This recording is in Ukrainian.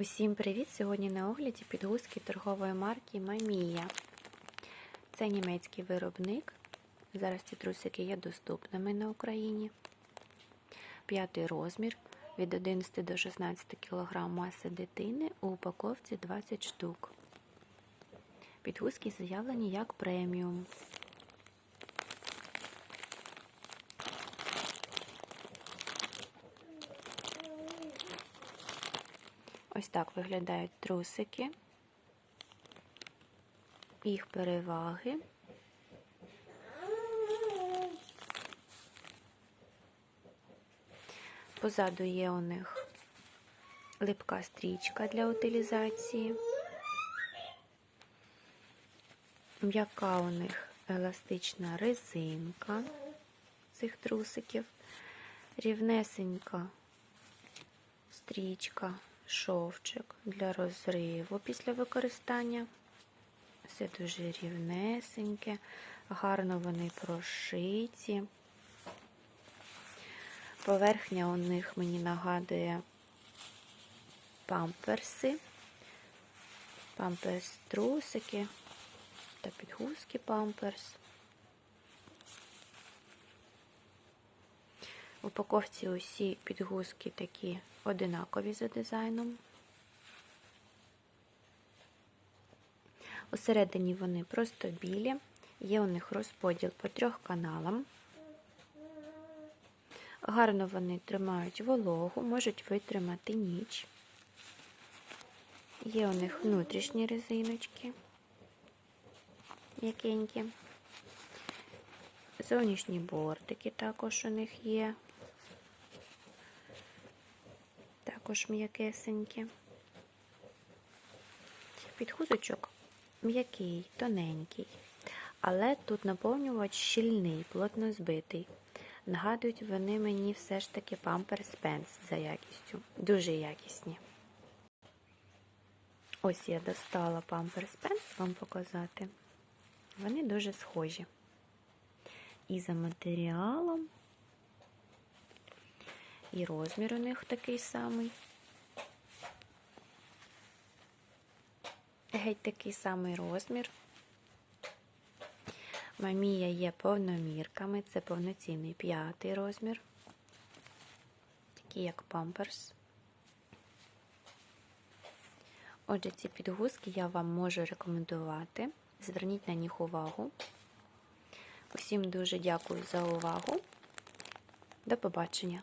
Усім привіт! Сьогодні на огляді підгузки торгової марки Мамія. Це німецький виробник. Зараз ці трусики є доступними на Україні. П'ятий розмір від 11 до 16 кг маси дитини у упаковці 20 штук. Підгузки заявлені як преміум. Ось так виглядають трусики, їх переваги. Позаду є у них липка стрічка для утилізації. М'яка у них еластична резинка цих трусиків, рівнесенька стрічка, шовчик для розриву після використання. Все дуже рівнесеньке, гарно вони прошиті. Поверхня у них мені нагадує памперси, памперс трусики та підгузки памперс. В упаковці усі підгузки такі одинакові за дизайном. Усередині вони просто білі, є у них розподіл по трьох каналам. Гарно вони тримають вологу, можуть витримати ніч. Є у них внутрішні резиночки, м'якенькі. Зовнішні бортики також у них є. Також м'якесенькі. Підхузочок м'який, тоненький, але тут наповнювач щільний, плотно збитий. Нагадують вони мені все ж таки памперс Пенс за якістю. Дуже якісні. Ось я достала памперс Пенс вам показати. Вони дуже схожі. І за матеріалом, і розмір у них такий самий. Геть такий самий розмір. Мамія є повномірками, це повноцінний п'ятий розмір, такий як памперс. Отже, ці підгузки я вам можу рекомендувати. Зверніть на них увагу. Усім дуже дякую за увагу. До побачення!